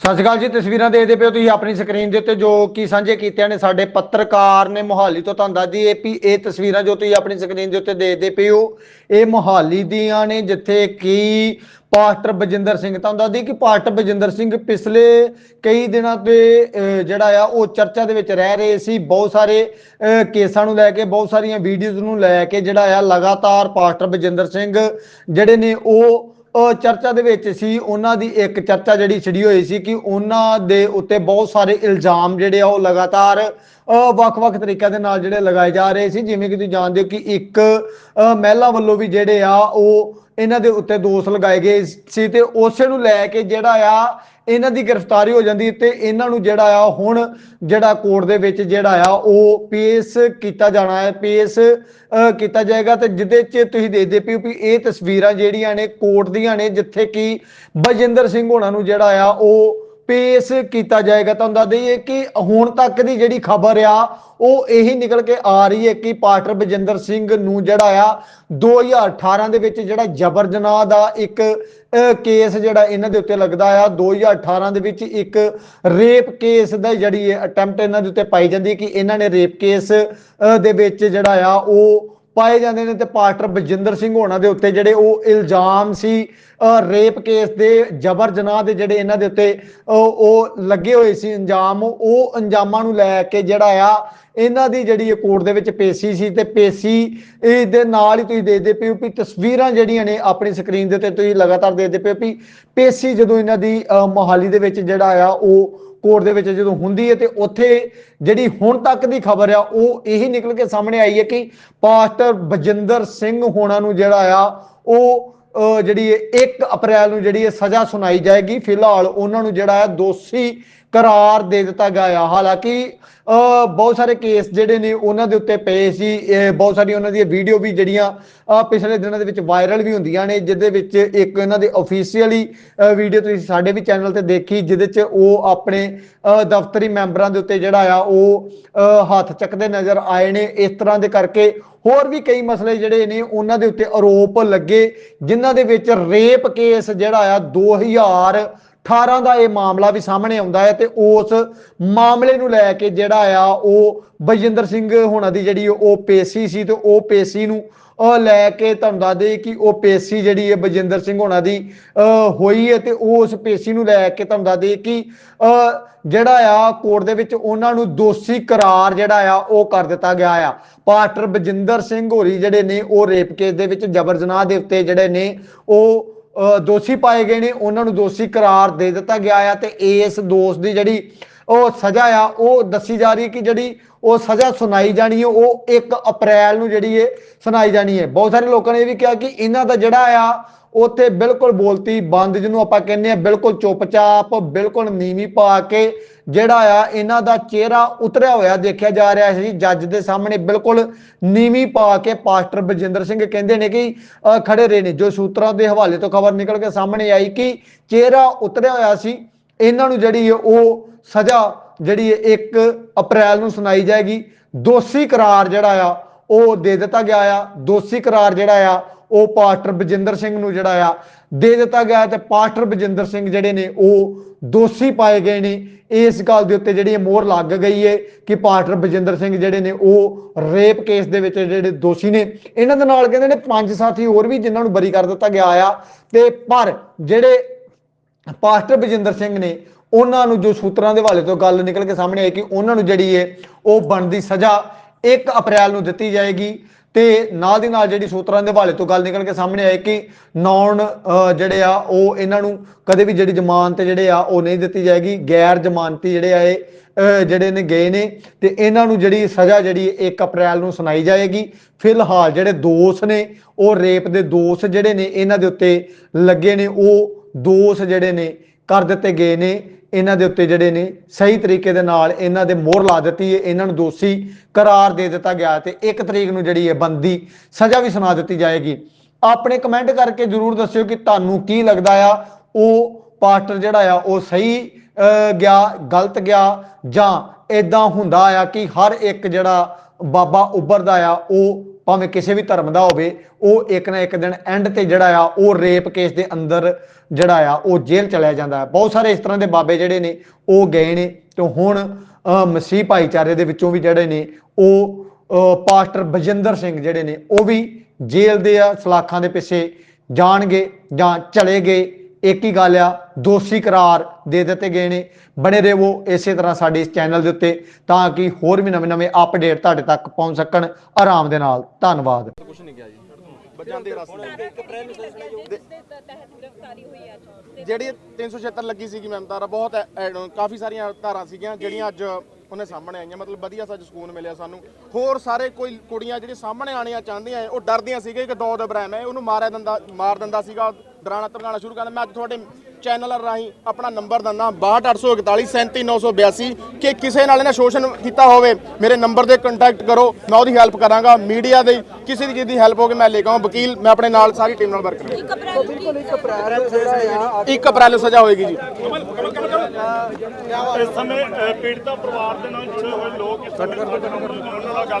ਸਤਿ ਸ਼੍ਰੀ ਅਕਾਲ ਜੀ, ਤਸਵੀਰਾਂ ਦੇਖਦੇ ਪਿਓ ਤੁਸੀਂ ਆਪਣੀ ਸਕਰੀਨ ਦੇ ਉੱਤੇ ਜੋ ਕਿ ਸਾਂਝੇ ਕੀਤਿਆਂ ਨੇ ਸਾਡੇ ਪੱਤਰਕਾਰ ਨੇ ਮੋਹਾਲੀ ਤੋਂ ਤੁਹਾਨੂੰ ਦੱਸਦੀ ਇਹ ਵੀ ਇਹ ਤਸਵੀਰਾਂ ਜੋ ਤੁਸੀਂ ਆਪਣੀ ਸਕਰੀਨ ਦੇ ਉੱਤੇ ਦੇਖਦੇ ਪਿਓ ਇਹ ਮੋਹਾਲੀ ਦੀਆਂ ਨੇ, ਜਿੱਥੇ ਕਿ ਪਾਸਟਰ ਬਜਿੰਦਰ ਸਿੰਘ ਤੁਹਾਨੂੰ ਦੱਸਦੀ ਕਿ ਪਾਸਟਰ ਬਜਿੰਦਰ ਸਿੰਘ ਪਿਛਲੇ ਕਈ ਦਿਨਾਂ ਤੇ ਜਿਹੜਾ ਆ, ਉਹ ਚਰਚਾ ਦੇ ਵਿੱਚ ਰਹਿ ਰਹੇ ਸੀ। ਬਹੁਤ ਸਾਰੇ ਕੇਸਾਂ ਨੂੰ ਲੈ ਕੇ, ਬਹੁਤ ਸਾਰੀਆਂ ਵੀਡੀਓਜ਼ ਨੂੰ ਲੈ ਕੇ ਜਿਹੜਾ ਆ, ਲਗਾਤਾਰ ਪਾਸਟਰ ਬਜਿੰਦਰ ਸਿੰਘ ਜਿਹੜੇ ਨੇ ਉਹ ਚਰਚਾ ਦੇ ਵਿੱਚ ਸੀ, ਉਹਨਾਂ ਦੀ ਇੱਕ ਚਰਚਾ ਜਿਹੜੀ ਛਿੜੀ ਹੋਈ ਸੀ ਕਿ ਉਹਨਾਂ ਦੇ ਉੱਤੇ ਬਹੁਤ ਸਾਰੇ ਇਲਜ਼ਾਮ ਜਿਹੜੇ ਆ ਉਹ ਲਗਾਤਾਰ ਵੱਖ-ਵੱਖ ਤਰੀਕਿਆਂ ਦੇ ਨਾਲ ਜਿਹੜੇ ਲਗਾਏ ਜਾ ਰਹੇ ਸੀ, ਜਿਵੇਂ ਕਿ ਤੁਸੀਂ ਜਾਣਦੇ ਹੋ ਕਿ ਇੱਕ ਮਹਿਲਾ ਵੱਲੋਂ ਵੀ ਜਿਹੜੇ ਆ, ਉਹ ਇਹਨਾਂ ਦੇ ਉੱਤੇ ਦੋਸ਼ ਲਗਾਏ ਗਏ ਸੀ ਤੇ ਉਸੇ ਨੂੰ ਲੈ ਕੇ ਜਿਹੜਾ ਆ, ਇਹਨਾਂ ਦੀ ਗ੍ਰਿਫਤਾਰੀ ਹੋ ਜਾਂਦੀ ਤੇ ਇਹਨਾਂ ਨੂੰ ਜਿਹੜਾ ਆ, ਹੁਣ ਜਿਹੜਾ ਕੋਰਟ ਦੇ ਵਿੱਚ ਜਿਹੜਾ ਆ, ਉਹ ਪੇਸ਼ ਕੀਤਾ ਜਾਣਾ ਹੈ, ਪੇਸ਼ ਕੀਤਾ ਜਾਏਗਾ ਤੇ ਜਿਹਦੇ 'ਚ ਤੁਸੀਂ ਦੇਖਦੇ ਪਿਓ ਵੀ ਇਹ ਤਸਵੀਰਾਂ ਜਿਹੜੀਆਂ ਨੇ, ਕੋਰਟ ਦੀਆਂ ਨੇ, ਜਿੱਥੇ ਕਿ ਬਜਿੰਦਰ ਸਿੰਘ ਹੋਣਾ ਨੂੰ ਜਿਹੜਾ ਆ, ਉਹ ਪੇਸ਼ ਕੀਤਾ ਜਾਏਗਾ ਤੁਹਾਨੂੰ ਦੱਸ ਦਈਏ ਕਿ ਹੁਣ ਤੱਕ ਦੀ ਜਿਹੜੀ ਖਬਰ ਆ ਉਹ ਇਹੀ ਨਿਕਲ ਕੇ ਆ ਰਹੀ ਹੈ ਕਿ ਪਾਟਰ ਬਜਿੰਦਰ ਸਿੰਘ ਨੂੰ ਜਿਹੜਾ ਆ 2018 ਦੇ ਵਿੱਚ ਜਿਹੜਾ ਜਬਰ ਜਨਾਹ ਦਾ ਇੱਕ ਅਹ, ਕੇਸ ਜਿਹੜਾ ਇਹਨਾਂ ਦੇ ਉੱਤੇ ਲੱਗਦਾ ਆ 2018 ਦੇ ਵਿੱਚ ਇੱਕ ਰੇਪ ਕੇਸ ਦਾ ਜਿਹੜੀ ਅਟੈਂਪਟ ਇਹਨਾਂ ਦੇ ਉੱਤੇ ਪਾਈ ਜਾਂਦੀ ਹੈ ਕਿ ਇਹਨਾਂ ਨੇ ਰੇਪ ਕੇਸ ਅਹ, ਦੇ ਵਿੱਚ ਜਿਹੜਾ ਆ ਉਹ ਪਾਏ ਜਾਂਦੇ ਨੇ ਤੇ ਪਾਸਟਰ ਬਜਿੰਦਰ ਸਿੰਘ ਹੋਣਾ ਦੇ ਉੱਤੇ ਜਿਹੜੇ ਉਹ ਇਲਜ਼ਾਮ ਸੀ ਰੇਪ ਕੇਸ ਦੇ ਜਬਰ ਜਨਾਹ ਦੇ ਜਿਹੜੇ ਇਹਨਾਂ ਦੇ ਉੱਤੇ ਉਹ ਲੱਗੇ ਹੋਏ ਸੀ ਇੰਜਾਮ ਉਹ ਅੰਜਾਮਾਂ ਨੂੰ ਲੈ ਕੇ ਜਿਹੜਾ ਆ ਇਹਨਾਂ ਦੀ ਜਿਹੜੀ ਕੋਰਟ ਦੇ ਵਿੱਚ ਪੇਸ਼ੀ ਸੀ ਤੇ ਪੇਸ਼ੀ ਇਹ ਦੇ ਨਾਲ ਹੀ ਤੁਸੀਂ ਦੇਖਦੇ ਪਿਓ ਵੀ ਤਸਵੀਰਾਂ ਜਿਹੜੀਆਂ ਨੇ ਆਪਣੀ ਸਕਰੀਨ ਦੇ ਉੱਤੇ ਤੁਸੀਂ ਲਗਾਤਾਰ ਦੇਖਦੇ ਪਿਓ ਵੀ ਪੇਸ਼ੀ ਜਦੋਂ ਇਹਨਾਂ ਦੀ ਅਹ, ਮੋਹਾਲੀ ਦੇ ਵਿੱਚ ਜਿਹੜਾ ਆ ਉਹ ਕੋਰਟ ਦੇ ਵਿੱਚ ਜਦੋਂ ਹੁੰਦੀ ਹੈ ਤੇ ਉੱਥੇ ਜਿਹੜੀ ਹੁਣ ਤੱਕ ਦੀ ਖਬਰ ਆ ਉਹ ਇਹੀ ਨਿਕਲ ਕੇ ਸਾਹਮਣੇ ਆਈ ਹੈ ਕਿ ਪਾਸਟਰ ਬਜਿੰਦਰ ਸਿੰਘ ਹੋਣਾ ਨੂੰ ਜਿਹੜਾ ਆ ਉਹ ਅਹ, ਜਿਹੜੀ 1 ਅਪ੍ਰੈਲ ਨੂੰ ਜਿਹੜੀ ਇਹ ਸਜ਼ਾ ਸੁਣਾਈ ਜਾਏਗੀ। ਫਿਲਹਾਲ ਉਹਨਾਂ ਨੂੰ ਜਿਹੜਾ ਹੈ ਦੋਸ਼ੀ ਕਰਾਰ ਦੇ ਦਿੱਤਾ ਗਿਆ ਆ। ਹਾਲਾਂਕਿ ਅਹ, ਬਹੁਤ ਸਾਰੇ ਕੇਸ ਜਿਹੜੇ ਨੇ ਉਹਨਾਂ ਦੇ ਉੱਤੇ ਪਏ ਸੀ। ਬਹੁਤ ਸਾਰੀ ਉਹਨਾਂ ਦੀਆਂ ਵੀਡੀਓ ਵੀ ਜਿਹੜੀਆਂ ਪਿਛਲੇ ਦਿਨਾਂ ਦੇ ਵਿੱਚ ਵਾਇਰਲ ਵੀ ਹੁੰਦੀਆਂ ਨੇ ਜਿਹਦੇ ਵਿੱਚ ਇੱਕ ਇਹਨਾਂ ਦੇ ਅਫੀਸ਼ੀਅਲੀ ਵੀਡੀਓ ਤੁਸੀਂ ਸਾਡੇ ਵੀ ਚੈਨਲ ਤੇ ਦੇਖੀ ਜਿਹਦੇ 'ਚ ਉਹ ਆਪਣੇ ਅਹ, ਦਫ਼ਤਰੀ ਮੈਂਬਰਾਂ ਦੇ ਉੱਤੇ ਜਿਹੜਾ ਆ ਉਹ ਅਹ, ਹੱਥ ਚੱਕਦੇ ਨਜ਼ਰ ਆਏ ਨੇ। ਇਸ ਤਰ੍ਹਾਂ ਦੇ ਕਰਕੇ ਹੋਰ ਵੀ ਕਈ ਮਸਲੇ ਜਿਹੜੇ ਨੇ ਉਹਨਾਂ ਦੇ ਉੱਤੇ ਆਰੋਪ ਲੱਗੇ ਜਿਨ੍ਹਾਂ ਦੇ ਵਿੱਚ ਰੇਪ ਕੇਸ ਜਿਹੜਾ ਆ 2018 ਦਾ ਇਹ ਮਾਮਲਾ ਵੀ ਸਾਹਮਣੇ ਆਉਂਦਾ ਹੈ ਤੇ ਉਸ ਮਾਮਲੇ ਨੂੰ ਲੈ ਕੇ ਜਿਹੜਾ ਆ ਉਹ ਬਜਿੰਦਰ ਸਿੰਘ ਹੋਣਾ ਦੀ ਜਿਹੜੀ ਉਹ ਪੇਸ਼ੀ ਸੀ ਤੇ ਉਹ ਪੇਸ਼ੀ ਨੂੰ, ਅਹ, ਲੈ ਕੇ ਤੁਹਾਨੂੰ ਦੱਸ ਦੇਈਏ ਕਿ ਉਹ ਪੇਸ਼ੀ ਜਿਹੜੀ ਹੈ ਬਜਿੰਦਰ ਸਿੰਘ ਹੋਣਾ ਦੀ ਹੋਈ ਹੈ ਤੇ ਉਸ ਪੇਸ਼ੀ ਨੂੰ ਲੈ ਕੇ ਤੁਹਾਨੂੰ ਦੱਸ ਦੇਈਏ ਕਿ, ਅਹ, ਜਿਹੜਾ ਆ ਕੋਰਟ ਦੇ ਵਿੱਚ ਉਹਨਾਂ ਨੂੰ ਦੋਸ਼ੀ ਕਰਾਰ ਜਿਹੜਾ ਆ ਉਹ ਕਰ ਦਿੱਤਾ ਗਿਆ ਆ। ਪਾਸਟਰ ਬਜਿੰਦਰ ਸਿੰਘ ਹੋਰੀ ਜਿਹੜੇ ਨੇ ਉਹ ਰੇਪ ਕੇਸ ਦੇ ਵਿੱਚ ਜਬਰ ਜਨਾਹ ਦੇ ਉੱਤੇ ਜਿਹੜੇ ਨੇ ਉਹ ਦੋਸ਼ੀ ਪਾਏ ਗਏ ਨੇ, ਉਹਨਾਂ ਨੂੰ ਦੋਸ਼ੀ ਕਰਾਰ ਦੇ ਦਿੱਤਾ ਗਿਆ ਆ ਤੇ ਇਸ ਦੋਸ਼ ਦੀ ਜਿਹੜੀ ਉਹ ਸਜ਼ਾ ਆ, ਉਹ ਦੱਸੀ ਜਾ ਰਹੀ ਕਿ ਜਿਹੜੀ ਉਹ ਸਜ਼ਾ ਸੁਣਾਈ ਜਾਣੀ ਹੈ, ਉਹ 1 ਅਪ੍ਰੈਲ ਨੂੰ ਜਿਹੜੀ ਹੈ ਸੁਣਾਈ ਜਾਣੀ ਹੈ। ਬਹੁਤ ਸਾਰੇ ਲੋਕਾਂ ਨੇ ਇਹ ਵੀ ਕਿਹਾ ਕਿ ਇਹਨਾਂ ਦਾ ਜਿਹੜਾ ਆ ਉੱਥੇ ਬਿਲਕੁਲ ਬੋਲਤੀ ਬੰਦ, ਜਿਹਨੂੰ ਆਪਾਂ ਕਹਿੰਦੇ ਆ ਬਿਲਕੁਲ ਚੁੱਪਚਾਪ, ਬਿਲਕੁਲ ਨੀਵੀਂ ਪਾ ਕੇ ਜਿਹੜਾ ਆ, ਇਹਨਾਂ ਦਾ ਚਿਹਰਾ ਉਤਰਿਆ ਹੋਇਆ ਦੇਖਿਆ ਜਾ ਰਿਹਾ ਸੀ। ਜੱਜ ਦੇ ਸਾਹਮਣੇ ਬਿਲਕੁਲ ਨੀਵੀਂ ਪਾ ਕੇ ਪਾਸਟਰ ਬਜਿੰਦਰ ਸਿੰਘ ਕਹਿੰਦੇ ਨੇ ਕਿ ਖੜੇ ਰਹੇ ਨੇ। ਜੋ ਸੂਤਰਾਂ ਦੇ ਹਵਾਲੇ ਤੋਂ ਖਬਰ ਨਿਕਲ ਕੇ ਸਾਹਮਣੇ ਆਈ ਕਿ ਚਿਹਰਾ ਉਤਰਿਆ ਹੋਇਆ ਸੀ, ਇਹਨਾਂ ਨੂੰ ਜਿਹੜੀ ਹੈ ਉਹ ਸਜ਼ਾ ਜਿਹੜੀ ਹੈ 1 ਅਪ੍ਰੈਲ ਨੂੰ ਸੁਣਾਈ ਜਾਏਗੀ। ਦੋਸ਼ੀ ਕਰਾਰ ਜਿਹੜਾ ਆ, ਉਹ ਦੇ ਦਿੱਤਾ ਗਿਆ ਆ। ਦੋਸ਼ੀ ਕਰਾਰ ਜਿਹੜਾ ਆ, ਉਹ ਪਾਸਟਰ ਬਜਿੰਦਰ ਸਿੰਘ ਨੂੰ ਜਿਹੜਾ ਆ ਦੇ ਦਿੱਤਾ ਗਿਆ ਤੇ ਪਾਸਟਰ ਬਜਿੰਦਰ ਸਿੰਘ ਜਿਹੜੇ ਨੇ, ਉਹ ਦੋਸ਼ੀ ਪਾਏ ਗਏ ਨੇ। ਇਸ ਗੱਲ ਦੇ ਉੱਤੇ ਜਿਹੜੀ ਇਹ ਮੋਹਰ ਲੱਗ ਗਈ ਹੈ ਕਿ ਪਾਸਟਰ ਬਜਿੰਦਰ ਸਿੰਘ ਜਿਹੜੇ ਨੇ, ਉਹ ਰੇਪ ਕੇਸ ਦੇ ਵਿੱਚ ਜਿਹੜੇ ਦੋਸ਼ੀ ਨੇ, ਇਹਨਾਂ ਦੇ ਨਾਲ ਕਹਿੰਦੇ ਨੇ ਪੰਜ ਸਾਥੀ ਹੋਰ ਵੀ ਜਿਨ੍ਹਾਂ ਨੂੰ ਬਰੀ ਕਰ ਦਿੱਤਾ ਗਿਆ ਆ। ਤੇ ਪਰ ਜਿਹੜੇ ਪਾਸਟਰ ਬਜਿੰਦਰ ਸਿੰਘ ਨੇ ਉਹਨਾਂ ਨੂੰ ਜੋ ਸੂਤਰਾਂ ਦੇ ਹਵਾਲੇ ਤੋਂ ਗੱਲ ਨਿਕਲ ਕੇ ਸਾਹਮਣੇ ਆਈ ਕਿ ਉਹਨਾਂ ਨੂੰ ਜਿਹੜੀ ਹੈ ਉਹ ਬਣਦੀ ਸਜ਼ਾ 1 ਅਪ੍ਰੈਲ ਨੂੰ ਦਿੱਤੀ ਜਾਏਗੀ ਤੇ ਨਾਲ ਦੀ ਨਾਲ ਜਿਹੜੀ ਸੂਤਰਾਂ ਦੇ ਹਵਾਲੇ ਤੋਂ ਗੱਲ ਨਿਕਲ ਕੇ ਸਾਹਮਣੇ ਆਈ ਕਿ ਨੌਨ ਜਿਹੜੇ ਆ, ਉਹ ਇਹਨਾਂ ਨੂੰ ਕਦੇ ਵੀ ਜਿਹੜੀ ਜ਼ਮਾਨਤ ਜਿਹੜੇ ਆ, ਉਹ ਨਹੀਂ ਦਿੱਤੀ ਜਾਏਗੀ, ਗੈਰ ਜ਼ਮਾਨਤੀ ਜਿਹੜੇ ਆ ਇਹ ਜਿਹੜੇ ਨੇ ਗਏ ਨੇ ਤੇ ਇਹਨਾਂ ਨੂੰ ਜਿਹੜੀ ਸਜ਼ਾ ਜਿਹੜੀ 1 ਅਪ੍ਰੈਲ ਨੂੰ ਸੁਣਾਈ ਜਾਏਗੀ। ਫਿਲਹਾਲ ਜਿਹੜੇ ਦੋਸ਼ ਨੇ, ਉਹ ਰੇਪ ਦੇ ਦੋਸ਼ ਜਿਹੜੇ ਨੇ, ਇਹਨਾਂ ਦੇ ਉੱਤੇ ਲੱਗੇ ਨੇ, ਉਹ ਦੋਸ਼ ਜਿਹੜੇ ਨੇ ਕਰ ਦਿੱਤੇ ਗਏ ਨੇ ਇਹਨਾਂ ਦੇ ਉੱਤੇ ਜਿਹੜੇ ਨੇ ਸਹੀ ਤਰੀਕੇ ਦੇ ਨਾਲ ਇਹਨਾਂ ਦੇ ਮੋਹਰ ਲਾ ਦਿੱਤੀ ਹੈ ਇਹਨਾਂ ਨੂੰ ਦੋਸ਼ੀ ਕਰਾਰ ਦੇ ਦਿੱਤਾ ਗਿਆ ਤੇ 1 ਤਰੀਕ ਨੂੰ ਜਿਹੜੀ ਹੈ ਬੰਦੀ ਸਜ਼ਾ ਵੀ ਸੁਣਾ ਦਿੱਤੀ ਜਾਏਗੀ। ਆਪਣੇ ਕਮੈਂਟ ਕਰਕੇ ਜਰੂਰ ਦੱਸਿਓ ਕਿ ਤੁਹਾਨੂੰ ਕੀ ਲੱਗਦਾ ਆ ਉਹ ਪਾਸਟਰ ਜਿਹੜਾ ਆ ਉਹ ਸਹੀ ਅਹ, ਗਿਆ ਗਲਤ ਗਿਆ ਜਾਂ ਇਦਾਂ ਹੁੰਦਾ ਆ ਕਿ ਹਰ ਇੱਕ ਜਿਹੜਾ ਬਾਬਾ ਉੱਭਰਦਾ ਆ ਉਹ ਭਾਵੇਂ ਕਿਸੇ ਵੀ ਧਰਮ ਦਾ ਹੋਵੇ, ਉਹ ਇੱਕ ਨਾ ਇੱਕ ਦਿਨ ਐਂਡ ਤੇ ਜਿਹੜਾ ਆ, ਉਹ ਰੇਪ ਕੇਸ ਦੇ ਅੰਦਰ ਜਿਹੜਾ ਆ, ਉਹ ਜੇਲ੍ਹ ਚਲਿਆ ਜਾਂਦਾ ਬਹੁਤ ਸਾਰੇ ਇਸ ਤਰ੍ਹਾਂ ਦੇ ਬਾਬੇ ਜਿਹੜੇ ਨੇ, ਉਹ ਗਏ ਨੇ ਤੇ ਹੁਣ ਮਸੀਹ ਭਾਈਚਾਰੇ ਦੇ ਵਿੱਚੋਂ ਵੀ ਜਿਹੜੇ ਨੇ, ਉਹ ਪਾਸਟਰ ਬਜਿੰਦਰ ਸਿੰਘ ਜਿਹੜੇ ਨੇ, ਉਹ ਵੀ ਜੇਲ੍ਹ ਦੇ ਸਲਾਖਾਂ ਦੇ ਪਿੱਛੇ ਜਾਣਗੇ ਜਾਂ ਚਲੇ ਗਏ। ਇੱਕ ਹੀ ਗੱਲ ਆ, ਦੋਸ਼ੀ ਕਰਾਰ ਦੇ ਦਿੱਤੇ ਗਏ ਨੇ। ਬਣੇ ਰਹੋ ਇਸੇ ਤਰ੍ਹਾਂ ਸਾਡੇ ਇਸ ਚੈਨਲ ਦੇ ਉੱਤੇ ਤਾਂ ਕਿ ਹੋਰ ਵੀ ਨਵੇਂ-ਨਵੇਂ ਅਪਡੇਟ ਤੁਹਾਡੇ ਤੱਕ ਪਹੁੰਚ ਸਕਣ। ਆਰਾਮ ਦੇ ਨਾਲ। ਧੰਨਵਾਦ। ਕੁਝ ਨਹੀਂ ਗਿਆ ਜੀ ਬੱਚਿਆਂ ਦੇ ਰਸਤੇ ਤਹਿਤ ਗ੍ਰਿਫਤਾਰੀ ਹੋਈ ਅੱਜ ਜਿਹੜੀ 376 ਲੱਗੀ ਸੀਗੀ ਮੈਮ ਤਾਰਾ, ਬਹੁਤ ਕਾਫੀ ਸਾਰੀਆਂ ਧਾਰਾਂ ਸੀਗੀਆਂ, ਜਿਹੜੀਆਂ ਅੱਜ ਉਹਨੇ ਸਾਹਮਣੇ ਆਈਆਂ। ਮਤਲਬ ਵਧੀਆ ਸਾ ਸਕੂਨ ਮਿਲਿਆ ਸਾਨੂੰ। ਹੋਰ ਸਾਰੇ ਕੋਈ ਕੁੜੀਆਂ ਜਿਹੜੀਆਂ ਸਾਹਮਣੇ ਆਣੀਆਂ ਚਾਹੁੰਦੀਆਂ ਉਹ ਡਰਦੀਆਂ ਸੀਗੇ ਕਿ ਦੋ ਦਬਰੈਮ ਹੈ ਉਹਨੂੰ ਮਾਰਿਆ ਦਿੰਦਾ ਮਾਰ ਦਿੰਦਾ ਸੀਗਾ। ਡਰਾਣਾ ਧਮਕਾਉਣਾ ਸ਼ੁਰੂ ਕਰ ਮੈਂ ਅੱਜ ਤੁਹਾਡੇ ਚੈਨਲ ਰਾਹੀਂ ਆਪਣਾ ਨੰਬਰ ਦਿੰਦਾ 62841 37982 ਕਿ ਕਿਸੇ ਨਾਲ ਇਹਨੇ ਸ਼ੋਸ਼ਣ ਕੀਤਾ ਹੋਵੇ ਮੇਰੇ ਨੰਬਰ ਤੇ ਕੰਟੈਕਟ ਕਰੋ ਮੈਂ ਉਹਦੀ ਹੈਲਪ ਕਰਾਂਗਾ ਮੀਡੀਆ ਦੀ। ਕਿਸੇ ਦੀ ਚੀਜ਼ ਦੀ ਹੈਲਪ ਹੋਵੇ ਮੈਂ ਲੈ ਕੇ ਆਵਾਂ ਵਕੀਲ ਮੈਂ ਆਪਣੇ ਨਾਲ ਸਾਰੀ ਟੀਮ ਨਾਲ ਵਰਕ ਕਰਾਂਗਾ। ਇੱਕ ਅਪ੍ਰੈਲ ਕੀ ਨੂੰ ਸਜ਼ਾ ਹੋਏਗੀ ਜੀ। ਇਸ ਸਮੇਂ ਅ, ਪੀੜਤਾ ਪਰਿਵਾਰ ਦੇ ਨਾਲ ਜੁੜੇ ਹੋਏ ਲੋਕ ਇਸ ਸਮੇਂ ਸਾਡੇ ਨਾਲ ਗੱਲ